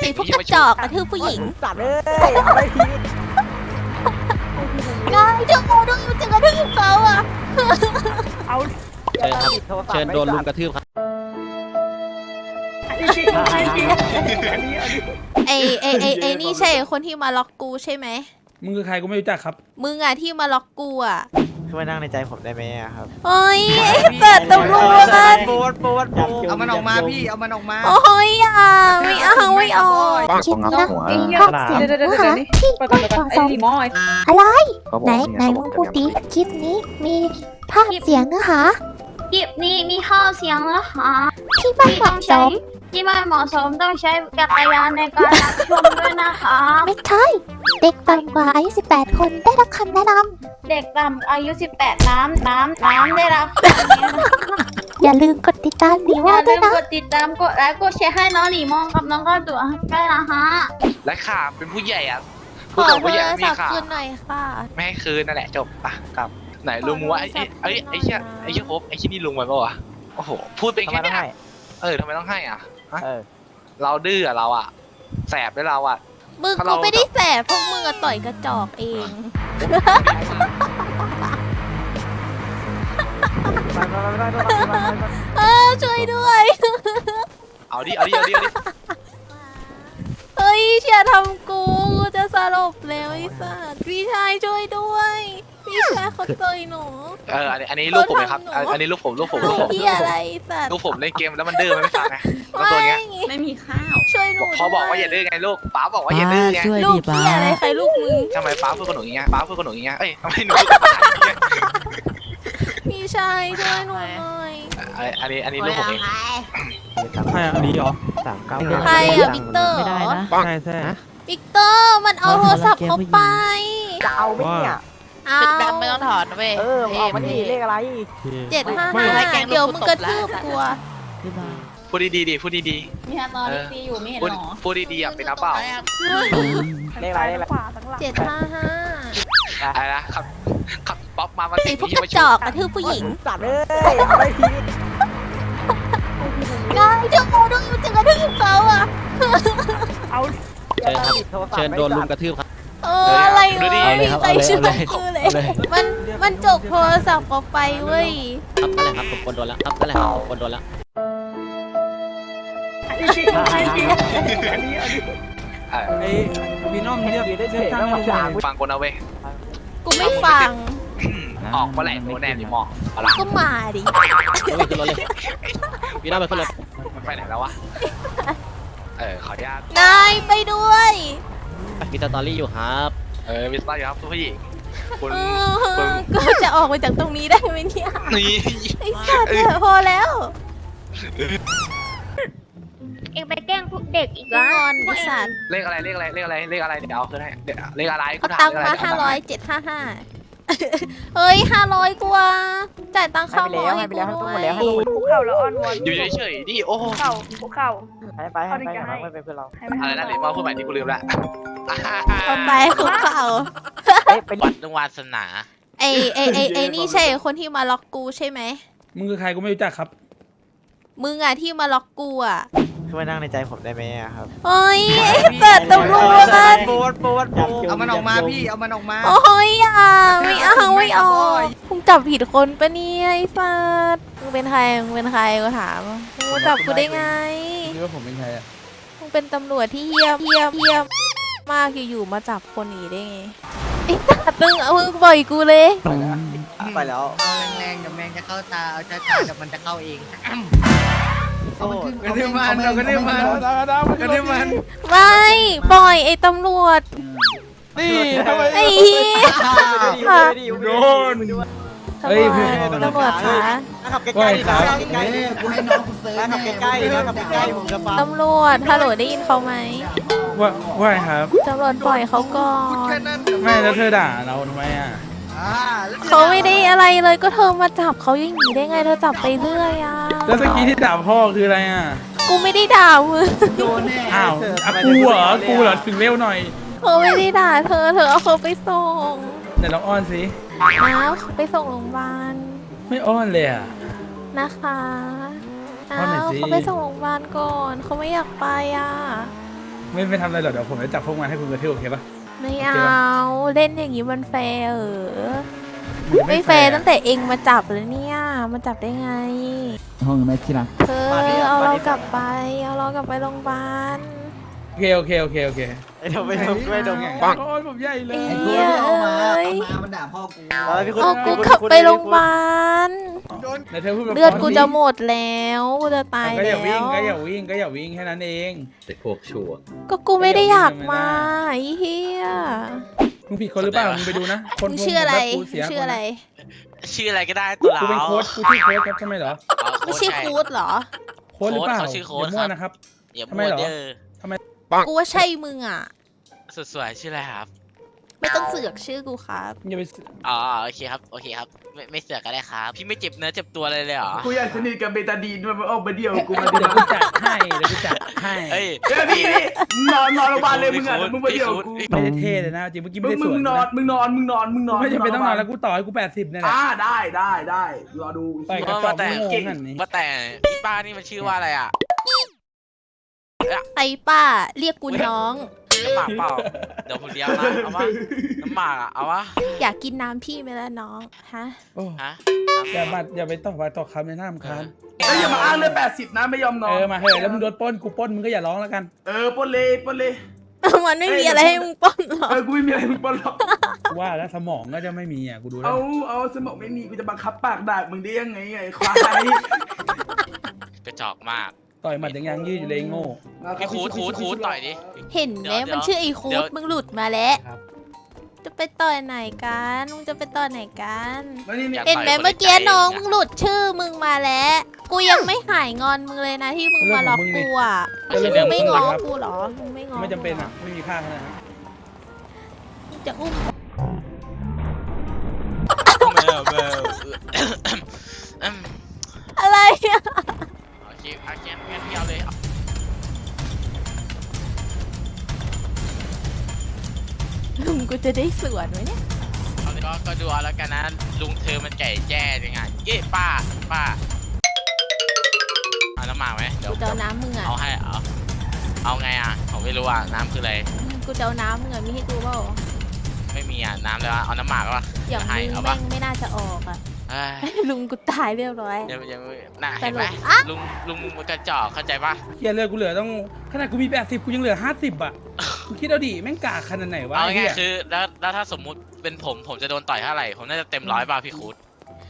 ไอ้พวกกระจอกกระทืบผู้หญิงสัตว์เอ้ยเอาไปทีนายเจ้าโมด้วยจะกระทืบเขาอะเอาเชิญครับเชิญโดนลุมกระทืบครับไอ้ไอ้ไอ้ไอ้นี่ใช่คนที่มาล็อกกูใช่ไหมมึงคือใครกูไม่รู้จักครับ มึงอะที่มาล็อกกูอะช่วยนั่งในใจผมได้ไหมอะครับโอ้ยไอ้เปิดตำรวจปวดปวดปวดเอามันออกมาพี่ เอามันออกมา โอ้ยอะไม่เอา ไม่เอาคิดนะ ไอ้เหี้ยภาคเสียงเดี๋ยวเดี๋ยวเนื้เดี๋อยวหานี่ที่ไปก่อนไปก่อนไม่ไอ้เหมาะสมลีมอยอะไร ไหนไหนมึงพูดดิคลิปนี้มีภาคเสียงเนื้อหา คลิปนี้มีข้อเสียงนะคะที่ไม่เหมาะสม ที่ไม่เหมาะสมต้องใช้จักรยานในการรับชมด้วยนะคะ ไม่ใช่ เด็กต่ำกว่าอายุ 18 คนได้รับคำแนะนเด็กต่ำอายุ 18 น้ำน้ำน้ำได้รับคำนี้นะคะำอย่าลืมกดติดตามดีอว่าย่าด้ลืวยมนะกดติดตามกดไลค์กดแชร์ให้น้องหลีมองกับน้องก็ตัวด้วยนะคะและข่าเป็นผู้ใหญ่อะขผู้อโตโทผู้ใหญ่รไม่มีศัพท์ข่าคืนหน่อยค่ะ ไม่ให้คืนนั่นแหละจบปะกลับ ไหนลุงมึงว่าไอ้ไอ้ไอ้ไอ้เชี่ยไอ้เชี่ยพบไอ้เชี่ยนี่ลุงมันปะวะโอ้โหพูดเป็นทำไมแค่ต้องเนี้ยให้ เออทำไมต้องให้อะ เออ เราดื้ออะเราอะ แสบด้วยเราอะ มึงถ้ากูเรา ไม่ได้แสบพวกมึงอะต่อยกระจอกเอง เออช่วยด้วย เอาดิเอาดิเอาดิเอาดิเฮ้ยเชียร์ทำกู กูจะสลบแล้วไอ้สัสพี่ชายช่วยด้วย พี่ชายเขาต่อยหนู เอออันนี้อันนี้ลูกผมไหมครับเขาทำหนูอันนี้ลูกผมลูกผมลูกผมพี่อะไรสัสลูกผมเล่นเกมแล้วมันดื้อมันไม่ฟังไงแล้วตัวเนี้ยไม่มีข้าว ช่วยหนูพอบอกว่าอย่าดื้อไงลูกป้าบอกว่าอย่าดื้อไงลูกพี่อะไรใครลูกมึงทำไมป้าพูดกับหนูอย่างเงี้ยป้าพูดกับหนูอย่างเงี้ยเอ้ยทำไมหนูพูดกับป้าอย่างเงี้ยพี่ชายช่วยหนูหน่อยอันอันนี้อันนี้ลูกผมเองใครอะอันนี้เหรอสามเก้าใครอะวิกเตอร์เหรอใช่ใช่ วิกเตอร์มันเอาโทรศัพท์เขาไป จะเอาไหมเนี่ย เอาแบบไม่ต้องถอดนะเว้ยเออเอามาดีเลขอะไร เจ็ดห้าไม่ห้าเดี๋ยวมึงกระทืบกูอะพูดดีๆดิพูดดีเนี่ยตอนนี้ตีอยู่ไม่เห็ๆนพูดหรอพูดดีๆอะเป็นน้ำเปล่าเลขอะไรเลขอะไรเจ็ดห้าห้าอะไรนะขับขับป๊อปมามาไอ้ติดพวกที่กมาระชจมอกกระทืบผู้หญิงสัตว์เอ้ยเอาไปทีนายเจ้าโมด้วยจะกระทืบเขาอะเอาเชิญครับเชิญโดนลุมกระทืบครับ เอออะไรวะเอาเลยไม่ครับใครเอาเลยช่วยเอาเลยกูเลย เอาเลยมันมันจบโทรศัพท์เขาไปเว้ย ครับนั่นแหละครับผมคนโดนแล้วครับนั่นแหละครับผมคนโดนแล้วเออไอ้วีนอมเรียกได้เฉเรียกยช่างต้องให้มาหน่ด่าอยกูฟังกูนะเว้ยกูไม่ฟัง ออกเมื่อไหร่โดนแน่หรือมองเอาละก็มาดิไม่ขึ้นรถเลยพี่น้าไปขึ้นรถมันไปไหนแล้ววะ เออขออนุญาตนายไปด้วย มีสตอรี่อยู่ครับเออมิสเตอร์ครับผู้หญิงคุณเอคุณอก็จะออกมาจากตรงนี้ได้ไหมเนี่ยนี่ไอ้สัตว์เนี่ยพอแล้วเองไปแกล้งพวกเด็กอีกงแล้วอนไอ้สัตว์เลขอะไรเลขอะไรเลขอะไรเลขอะไรเดี๋ยวเอาขึ้นให้เดี๋ยวเลขอะไรกูเอาถาตัมงเลค์ขอะไรมาห้าร้อยเจ็ดห้าห้า เฮ้ยห้าร้อยกว่าจ่ายตังให้ค่าไปหมอแล้วให้ให้ไปกูแล้วให้ด้ทุกวคนยแล้วให้ทุกคนคุกเข่าแล้วอ้อนวอนอยู่เฉยๆดิโอ้คุกเข่าคุกเข่า ให้ไปให้ไปให้ไปเป็นเพื่อนเราให้มันอะไรนะเดี๋ยวมาพูดใหม่ที่กูลืมละเอาไปคุกเข่าเอ๊ะเป็นวัดเรื่องวาสนา ไอไอไอไอนี่ใช่คนที่มาล็อกกูใช่ไหม มึงคือใครกูไม่รู้จักครับ มึงอะที่มาล็อกกูอะ ช่วยนั่งในใจผมได้ไหมอะครับโอ้ยไอ้เปิดตำรวจปวดปวดปวดเอามันออกมาพี่เอามันออกมา โอ้ยอะไม่เอาไม่เอามึงจับผิดคนปะเนี่ยไอ้สัสมึงเป็นใครมึงเป็นใครกูถามมึงจับกูได้ไงคิดว่าผมเป็นใครอะมึงเป็นตำรวจที่เฮี้ยมเฮี้ยมเฮี้ยมมากอยู่ๆมาจับคนหนีได้ไงไอ้สัสมึงเอามึงปล่อยกูเลย ไปแล้ว เอาแรงๆเดี๋ยวแมงจะเข้าตาเอาช้าๆเดี๋ยวมันจะเข้าเอง โอ้ยกระทืบมันเอากระทืบมันกระทืบมันไม่ปล่อยไอ้ตำรวจนี่ทำไมไอ้เหี้ยโดน ตำเฮ้รยวเพื่อนจตำรวจคะขับใกล้ๆดิครับใกล้ๆกูให้น้องกูเซิร์ฟขับใกล้ๆขับใกล้ๆผมจะฟังตำรวจฮัลโหลได้ยินเขาไหมว่าว่าไงครับ ตำรวจปล่อยเขาก่อนไม่แล้วเธอด่าเราทำไมอะเขาไม่ได้อะไรเลยก็เธอมาจับเขาอย่างนี้ได้ไงเธอจับไปเรื่อยอะ แล้วเมื่อกี้ที่ด่าพ่อคืออะไรอะ กูไม่ได้ด่ามึงอ้าวอะกูเหรอ กูเหรอถึงเร็วหน่อยเขาไม่ได้ด่าเธอ เธอเอาเขาไปส่งเดี๋ยวเราอ้อนสินะเขาไปส่งโรงพยาบาลไม่อ้อนเลยอะ นะคะว่าหน่อยเอาสิ เขาไปส่งโรงพยาบาลก่อน เขาไม่อยากไปอะ ไม่ไม่ทำอะไรหรอกเดี๋ยวผมจะจับพวกมันให้คุณกระทืบโอเคปะ ไม่เอา เล่นอย่างนี้มันแฟร์เออไม่แฟร์ตั้งแต่เองมาจับเลยเนี่ย มาจับได้ไง ห้องแม่ที่รักเธอเอาเรากลับไป เอาเรากลับไปโรงพยาบาล โอเคโอเคโอเคโอเคไอ้ดมไม่ดมไม่ดมปัง โอ้ยผมใหญ่เลย ไอ้กูไม่เอามาเอามามันด่าพ่อกูพี่คุณเอากูพี่คุณขับไปโรงพยาบาล ไหนเธอพูดแบบเลือดกูจะหมดแล้ว กูจะตายก็อแล้ย่าวิ่งว ก็อย่าวิ่งก็อย่าวิ่งแค่นั้นเองก็กูไม่ได้อยากมาไอ้เฮีย มึงผิดคนหรือเปล่ามึงไปดูนะคนมึงชื่ออะไรกูเสียชื่ออะไร ชื่ออะไรก็ได้ตัวกูเราเป็นโค้ชกูชื่อโค้ชครับใช่ไหมเหรอไม่ใช่คูดเหรอ โค้ชหรือเปล่าเขาชื่อโค้ชย่ามั่วนะครับ อย่าทำไมมั่วเหรอ เด้อกูว่าใช่มึงอะ สุดสวยชื่ออะไรครับ ไม่ต้องเสือกชื่อกูครับ อย่าไปอ๋อโอเคครับโอเคครับ ไม่ไม่เสือกก็ได้ครับ พี่ไม่เจ็บเนื้อเจ็บตัวเลยเลยเหรอกูอยากสนิทกับเบตาดีนมันออกมาเดียวกูมาเดี๋ยวกูจัดให้เดี๋ยวกูจัดให้เฮ้ยเดี๋ยวพี่นอนนอนโรงพยาบาลเลยมึงอะมึงมาเดียวกูไม่ได้เท่เลยนะจริงเมื่อกี้มึไม่งได้มึสงวนนอนนะมึงนอนมึงนอนมึงนอนไม่จำเป็นต้องนอนแล้วกูต่อให้กูแปดสิบเนี่ยแหละ อ่าได้ได้ได้รอดูต่อยกระจอกไม่โง่ขนาดนี้ว่าแต่พี่ป้านี่มันชื่อว่าอะไรอะ ไอ้ป้าเรียกกูน้อง น้ำหมากเปล่า เดี๋ยวผมเลี้ยงนะเอาวะน้ำหมากอะเอาวะอยากกินน้ำพี่ไหมล่ะน้องฮะโอ้ฮะอย่ามาอย่าไปต่อไปต่อคำในหน้ามคานเอ้ยอย่ามาอ้างเรื่องแปดสิบนะไม่ยอมนอนเออมาเถอะแล้วมึงโดนปล้นกูปล้นมึงก็อย่าร้องแล้วกัน เออปนเลยปนเลยมันไม่มีอะไรให้มึงป้อนหรอกเออกูไม่มีอะไรมึงปนหรอกว่าแล้วสมองก็จะไม่มีอะกูดูแล้วเอาเอาสมองไม่มีกูจะบังคับปากด่ามึงได้ยังไงไอ้ควายกระจอกมาก ต่อยหมัดยังยังยืดอยู่เลยไอ้โง่พี่คูดคูดคูดต่อยดิ เห็นไหมเดี๋ยวมันชื่อไอ้คูเดี๋ยดวมึงหลุดมาแล้ว ครับ จะไปต่อยไหนกันมึงจะไปต่อยไหนกัน แล้วนี่อยาก เห็นไหมต่อยคนเมื่อกี้ใจน้องเองอะมึงหลุดชื่อมึงมาแล้ว กูยังไม่หายงอนมึงเลยนะที่มึงมาล็อกกูอะไม่ใช่มึเรื่องงไม่มึงงหรออกกูเหรอมึงไม่งอไม่จำเป็นกูหรอะ ไม่มีค่าขนาดนั้นมึงจะอุ้มแมวแมวอืมอะไรอะโอ เคโอเคงั้นพี่เอาเลยลุงกูจะได้สวนไหมเนี่ย เอาเลยก็ก็ดูเอาแล้วกันนะลุงเธอมันไก่แจ้ยังไงเอ๊ะป้าป้าเอาน้ำหมากไหมเดี๋ยวกูจะเอาน้ำมึงอะเอาให้เอาเอาไงอะผมไม่รู้อะน้ำคืออะไรกูจะเอาน้ำมึงอะมีให้กูเปล่าไม่มีอะน้ำเลยว่ะเอาน้ำหมากวะอย่างให้มึงเอาแม่ปะงไม่น่าจะออกอะ เอ้ยลุงกูตายเรียบร้อย ยังยังน่าเห็นไหมตลกอะ ลุงลุงมันกระจอกเข้าใจปะเฮียเลือดกูเหลือต้องขนาดกูมีแปดสิบกูยังเหลือห้าสิบอะกูคิดเอาดิแม่งกากขนาดไหนวะเอาไอ้ง่าเฮียยๆคือแล้วแล้วถ้าสมมุติเป็นผมผมจะโดนต่อยเท่าไหร่ผมน่าจะเต็มร้อยป่ะพี่คูด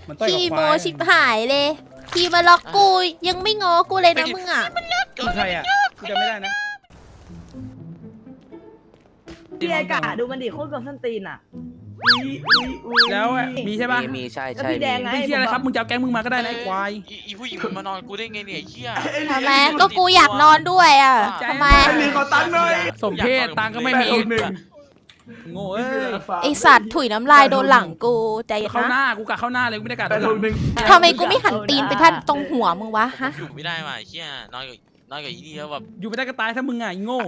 มันต่อยกับขี่คโมวายชิบหายเลยขี่มาล็อกกูยังไม่งอกูเลยนะมึงอะมึงใครอะกูจำไม่ได้นะพี่ไอ้กะดูมันดิโคตรกับส้นตีนอะ อุ้ยอุ้ยอุ้ยแล้วอะมีใช่ปะมีใช่ใช่พี่แดงไงไม่เฮียอะไรครับมึงจะเอาแก๊งมึงมาก็ได้นะไอ้ควาย อีอีผู้หญิงมันมานอนกูได้ไงเนี่ยไอ้เหี้ยไอ้นี่ทำไมก็กูอยากนอนด้วยอะใจทำไมไอ้นี่เขาตั้งหน่อยสมเพศตังค์ก็ไม่มี แปดหกหนึ่งโง่เอ้ยไอสัตว์ถุยน้ำลายโดนหลังกูใจเข้าหนะน้ากูกะเข้าหน้าเลยกูไม่ได้กะแปดหกหนึ่งทำไมกูไม่หันตีนไปท่านตรงหัวมึงวะฮะ อยู่ไม่ได้ว่ะไอ้เหี้ยนอนกับนอนกับอีนี่แล้วแบบอยู่ไม่ได้ก็ตายถ้ามึงอะไอ้โง่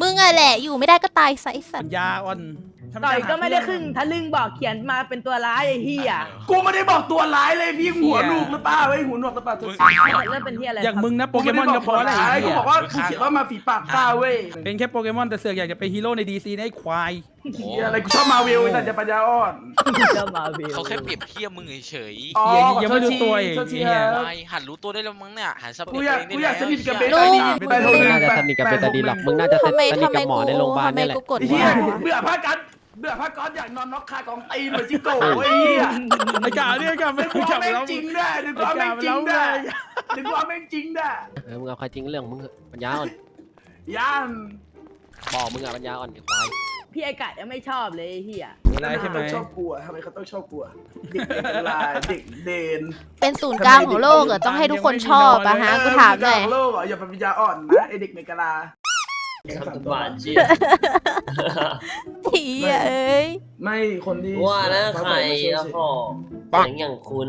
มึงอะแหละ อยู่ไม่ได้ก็ตายซะไอสัตปัว์ญญาอ่อนทำ ต่อยก็ไม่ได้หาครึ่งทะลึ่งบอกเขียนมาเป็นตัวร้ายไอ้เหี้ยกูไม่ได้บอกตัวร้ายเลยพี่หัวลูกหรือเปล่าไอ้ยหูหนวกหรือเปล่ามึงเริ่มเป็นเหี้ยอะไรอย่างมึงนะโปเกมอนก็พอแล้วไอ้ไอ้กูเหี้ยบอกว่ากูเขียนว่ามาฝีปากกล้าเว้ยเป็นแค่โปเกมอนแต่เสือกอยากจะเป็นฮีโร่ในดีซีนะไอ้ควายโอ้โหเหี้ยอะไรกูชอบมาเวลแต่จะปัญญาอ่อนก็มาเบลเขาแค่เปรียบเทียบมึงเฉยอ๋อเหี้ยยังไม่รู้ตัวอีกโทษทีเหี้ยๆครับไม่หัดรู้ตัวได้แล้วมั้งเนี่ยหันสกูอยากกูอยากสนิทกับเบสลุงแปดหกหนึ่งน่าจะสนิทกับเบตาดีนหรอกมึงน่าจะสทำไมนิททำไมกับหมกูอในโรงพยาบาลทำไมนี่แหละกูกดไอ้เหี้ยวะเบื่อผ้ากัน เบื่อผ้าก้อนอยากนอนน็อกคากองตีนเหมือนจิโก้ไอ้เหี้ยไอ้กาเนี่ยกลับนึมากกลัว่าบแม่งแล้วจริงได้นึกว่าแม่งจริงได้นึกว่าแม่งจริงได้เออมึงเอาใครจริงเรื่องมึงเถอะปัญญาอ่อนย่านบอกมึงอะปัญญาอ่อนไอ้ควายพี่ไอ้กะยังไม่ชอบเลยไอ้เหี้ยอะไรใช่ไหมทำเขาต้องชอบกลัวทำไมเขาต้องชอบกลัวเด็กเด็กลายเด็กเดนเป็นศูนย์กลางของโลกเหรอต้องให้ทุกคนชอบอะฮะกูถามหน่อยโลกอะอย่าเป็นปัญญาอ่อนนะไอเด็กในกะลา หวานเจี๊ยเฮียเอ้ยไม่คนที่ว่าแล้วใครแล้วพ่อเสียงอย่างคุ้น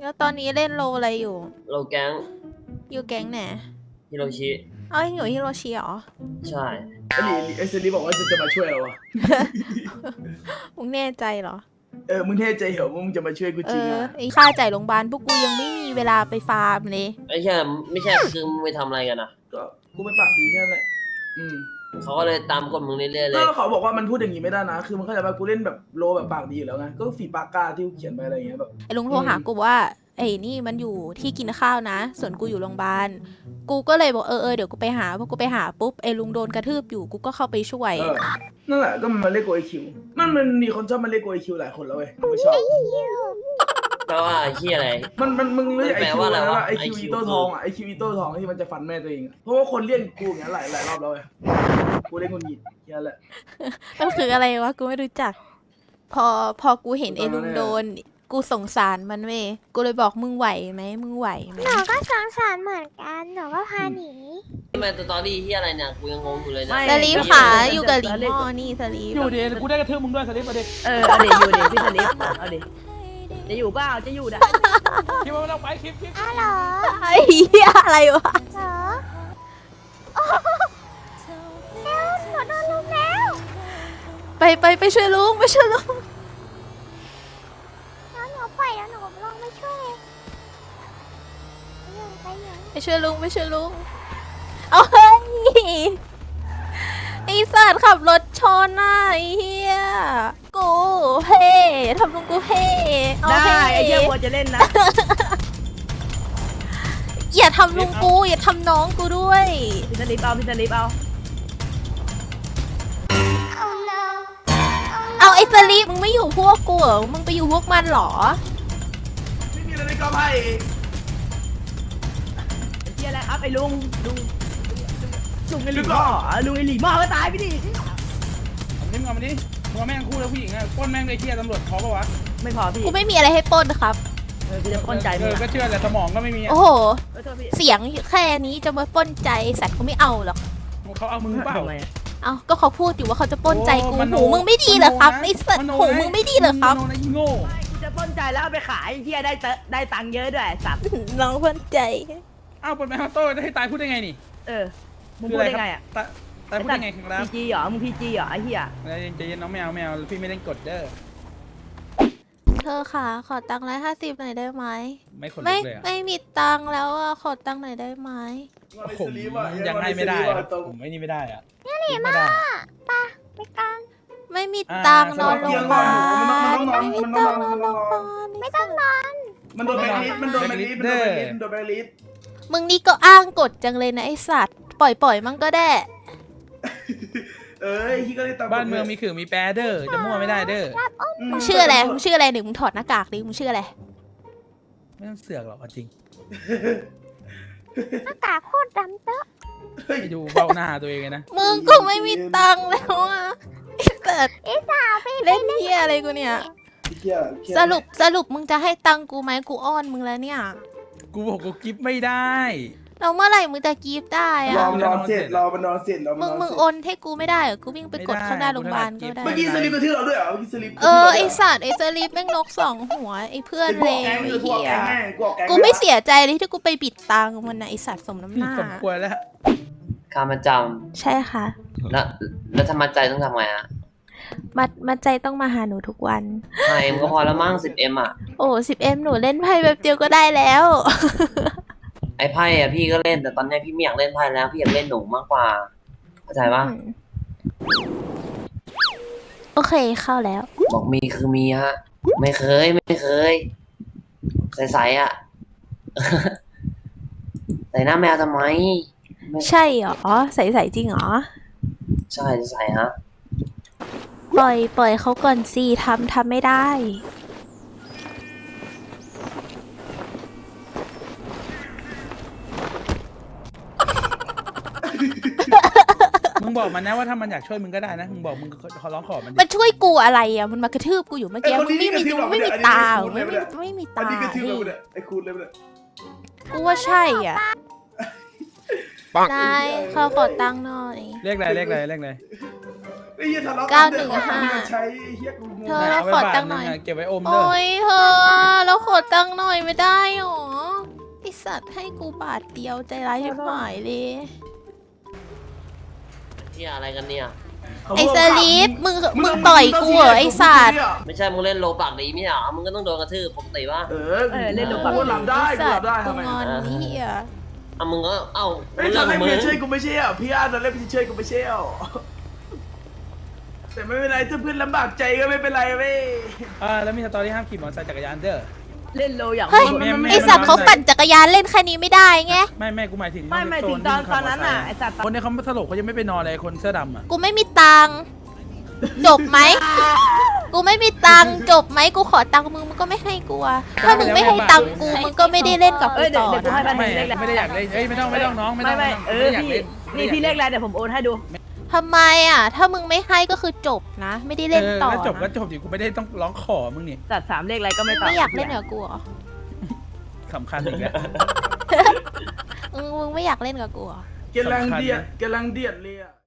แล้วตอนนี้เล่นโลอะไรอยู่ โลแก๊ง อยู่แก๊งไหนฮิโรชิเอ้ยอยู่ฮิโรชิเหรอ ใช่ไอหลีไอเซรีบอกว่าจะจะมาช่วยเราอะมึงแน่ใจเหรอ เออ มึงเท่ใจเหรอว่ามึงจะมาช่วยกูเอจริงออะไอค่าจ่ายโรงพยาบาลพวกกูยังไม่มีเวลาไปฟาร์มเลย ไม่ใช่ ไม่ใช่คือมึงไปทำอะไรกันนะก็กูไม่ปากดีแค่นั้นแหละ อืมเขาก็เลยตามกดมึงเรื่อยๆเลก็ย เขาบอกว่ามันพูดอย่างนี้ไม่ได้นะ คือมันเข้าใจว่ากูเล่นแบบโลแบบปากดีอยู่แล้วไง ก็ฝีปากกล้าที่กูเขียนไปอะไรอย่างเงี้ยแบบ ไอ้ลุงโทรหากูว่าไอ้นี่มันอยู่ที่กินข้าวนะ ส่วนกูอยู่โรงพยาบาลกูก็เลยบอกเออเออเดี๋ยวกูไปหาพอกูไปหาปุ๊บไอ้ลุงโดนกระทืบอยู่กูก็เข้าไปช่วย เออ นั่นแหละก็มันมาเรียกกูไอคิว มันมันมีคนชอบมาเรียกกูไอคิวหลายคนแล้วเว้ยกูไม่ชอบ แปลว่าไอ้เฮียอะไร มันมันมึงเรียกไอแปลคิวว่าอะไรแล้ววะไอคิว IQ อีโต้ทองอะไอคิวอีโต้ทองที่มันจะฟันแม่ตัวเองอะเพราะว่าคนเรียกกูอย่างเงี้ยหลายหลายรอบแล้วเว้ยกูเล่นคนหยิดแค่นั้นแหละ มันคืออะไรวะ กูไม่รู้จัก พอพอกูเห็นไอ้ลุงโดน กูสงสารมันเว้ยกูเลยบอกมึงไหวไหมมึงไหวไหมหนูก็สงสารเหมือนกัน หนูก็พาหนี ทำไมสตอรี่เฮียอะไรเนี่ยกูยังงงอยู่เลยนะ ไม่ สลีฟขาอยู่กับหลีหม้อนี่สลีฟอยู่ดีกูได้กระทืบมึงด้วยสลิปมาดิ เออเอาดิอยู่ดิพี่สลิปเอาดิ จะอยู่เปล่าจะอยู่นะคลิปมันเอาไปคลิปคลิปอ้าวเหรอไอ้เหี้ยอะไรวะเหรอโอ้โหแล้วหนูโดนลุมแล้วไปไปไปช่วยลุงไปช่วยลุงแล้วหนูปล่อยแล้วหนูลงไปช่วยไปอยู่ไปอยู่ไปช่วยลุงไปช่วยลุงเอาเฮ้ยไอสัตว์ขับรถชนน่ะไอ้เหี้ยกูเฮ่ทำลุงกูเฮ่ เอาได้เฮ่ไอ้เหี้ยบัวจะเล่นนะอย่าทำลุงกูอย่าทำน้องกูด้วย พี่สลิปเอาพี่สลิปเอาเอาเลยเอาไอ้สลีปมึงไม่อยู่พวกกูเหรอมึงไปอยู่พวกมันเหรอ ไม่มีอะไรในกอไผ่ไอ้เหี้ยอะไรครับไอ้ลุงลุงลุงไอ้หลีหม้อลุงไอ้หลีหม้อก็ตายไปดิ เอามาดิมึงเอามาดิมึงเอาแม่งคู่แล้วผู้หญิงอะปล้นแม่งเลยเที่ยตำรวจพอปะวะ ไม่พอพี่กูไม่มีอะไรให้ปล้นครับ เออพี่จะป้นใจเอมึงอก็อะเชื่อแต่สมองก็ไม่มีอะโอ้โห เออโทษพี่เสียงแค่นี้จะมาปล้นใจสัตว์กูไม่เอาหรอก เขาเอามึงเปล่า ทำไมอะเอาก็เขาพูดอยู่ว่าเขาจะปล้นใจกูโอ้มโนหูมึงไม่ดีเหรอครับมโนนะไอ้สัตว์มโนหูนะมึงไม่ดีเหรอครับ มโนนะอีโง่ไม่กูจะป้นใจแล้วเอาไปขายไอ้เหี้ยได้เตอะได้ตังค์เยอะด้วยไอ้สัตว์น้องปล้นใจ อ้าวเปิดแมวโต้จะให้ตายพูดได้ไงนี่เออมึงพูดได้ไงอะตายตายพูดได้ไงครับพีจีเหรอมึงพีจีเหรอไอ้เหี้ยใจเย็นใจเย็นน้องแมวแมวพี่ไม่เล่นกดเด้อ เธอค่ะ ขอตังค์ร้อยห้าสิบหน่อยได้ไหม ไม่คนลุไม่กเลยอะไม่มีตังค์แล้วอะขอตังค์หน่อยได้ไหม ผมยังให้ไม่ได้อะผมไม่นี่ไม่ได้อะไม่ได้ไปกันไม่มีอ่าตังค์นอนสโรวัสงพดียาบาลมันต้องนอนไม่มีมันต้ตัองงค์นนออนนโรงพยาบาลไม่ต้องนอนมันโดนแบงค์ลิสต์มันโดนแบงค์ลิสต์มันโดนแบงค์ลิสต์มันโดนแบงค์ลิสต์มึงนี่ก็อ้างกฎจังเลยนะไอสัตว์ ปล่อยปล่อยมันก็ได้ เอ้ยที่ก็ได้ตามบ้านเมืองมีขื่อมีแปรเด้อจะมั่วไม่ได้เด้อมึงชื่ออะไรมึงชื่ออะไรหนึ่งมึงถอดหน้ากากดิมึงชื่ออะไรไม่ต้องเสือกหรอกเอาจริงหน้ากากโคตรดำเตอะไปดูเบ้าหน้าตัวเองเลยนะมึงก็ไม่มีตังค์แล้วอะไอสัตว์ไอ้สาวไปเล่นเฮียอะไรกูเนี่ย สรุปสรุปมึงจะให้ตังค์กูไหมกูอ้อนมึงแล้วเนี่ย กูบอกกูกิฟไม่ได้ แล้วเมื่อไหร่มึงจะกรีฟได้รอะอมันนอนเสร็จรอมันนอนเสร็จรอมึงมึงโอนให้กูไม่ได้เหรอกูวิ่งไปกดข้างหน้าโรงพยาบาลก็ได้ เมื่อกี้สลิปกระทืบเราด้วยเหรอเมื่อกี้สลิปเออไอสัตว์ไอสลิปแม่งนกสองหัวไอเพื่อนเลวไอเฮียกูไม่เสียใจเลยที่กูไปบิดตังค์มันนะไอสัตว์สมน้ำหน้า สมควรแล้ว ค่ามาจใช่ค่ะำแล้วแล้วถ้ามาใจต้องทำไงอะมามาใจต้องมาหาหนูทุกวันไพ่มันก็พอแล้วมั้งสิบเอ็มอะ โอ้สิบเอ็มหนูเล่นไพ่แบบเดียวก็ได้แล้ว ไอ้ไพ่อะพี่ก็เล่นแต่ตอนเนี้ยพี่ไม่อยากเล่นไพ่แล้วพี่อยากเล่นหนูมากกว่าเข้าใจปะโอเคเข้าแล้ว บอกมีคือมีฮะ ไม่เคยไม่เคย ใสๆอะใส่หน้าแมวทำไม ใช่เหรอใส่ใส่จริงเหรอ ใช่ใส่ฮะ ปล่อยปล่อยเขาก่อนสิทำทำไม่ได้ มึงบอกมันนะว่าถ้ามันอยากช่วยมึงก็ได้นะ มึงบอกมึงขอร้องขอมันดิ มันช่วยกูอะไรอะ มันมากระทืบกูอยู่เมื่อกี้มึงไม่มีดูไม่มีตาเหรอไม่มีไม่มีตาไอ้คูณเลยเนี่ย กูว่าใช่อะนายเขาขอตังค์หน่อย เรียกอะไรเรียกอะไรเรียกอะไรเก้าหนึ่งห้าเธอเราขอตังค์หน่อยเก็บไว้อมเด้อโอ้ยเธอเราขอตังค์หน่อยไม่ได้หรอไอสัตว์ให้กูบาทเดียวใจร้ายชิบหายเลย ที่อะไรกันเนี่ย ไอสลีปมึงมึงต่อยกูเหรอไอสัตว์ไม่ใช่มึงเล่นโลปากดีไม่ใช่เหรอมึงก็ต้องโดนกระทืบปกติป่ะ เออกูหลับได้กูหลับได้กูทำไมงอนนี่อะอะมึงก็เอ้าเฮ้ยเรื่ตอองนขแรอกงมึพี่งช่วยกูไม่ใช่เหรอพี่อาร์ตอนแรกพี่ช่วยกูไม่ใช่เหรอแต่ไม่เป็นไรถ้าเพื่อนลำบากใจก็ไม่เป็นไรเว้ยอ่าแล้วมีสตอรี่ห้ามขี่มอเตอร์ไซค์จักรยานเด้อ เล่นโลอย่างเฮ้ยไม่ไม่ ไอสัตว์เขาปั่นจักรยานเล่นแค่นี้ไม่ได้ไง ไม่ไม่กูหมายถึงไม่ไม่ถึงตอนตอนนั้นน่ะไอสัตว์คนในเขาสลบเขายังไม่ไปนอนเลยคนเสื้อดำอะกูไม่มีตังค์จบไหม กูไม่มีตังค์จบไหมกูขอตังค์มึงมึงก็ไม่ให้กูอะถ้ามึงไม่ให้ตังค์กูมึงก็ไม่ได้เล่นกับกูเอ้ยเดี๋ยวต่อเดี๋ยวกูให้นะพันหไม่นึ่งเลขอะไรไม่ได้อยากเล่นเอ้ยไม่ต้องไม่ต้องน้องไม่ต้ไม่องไม่เอไม่อได้อยากพี่เล่นนี่พี่เลขอะไรเดี๋ยวผมโอนให้ดู ทำไมอะถ้ามึงไม่ให้ก็คือจบนะ ไม่ได้เล่นต่อแล้วจบก็นะจบดิกูไม่ได้ต้องร้องขอมึงนี่จัดสามเลขอะไรก็ไม่ตอบไม่อยากเล่นกับกูเหรอสำคัญอีกแล้ว มึงมึงไม่อยากเล่นกับกูเหรอ กำลังเดียดกำลังเดียดเลยอะ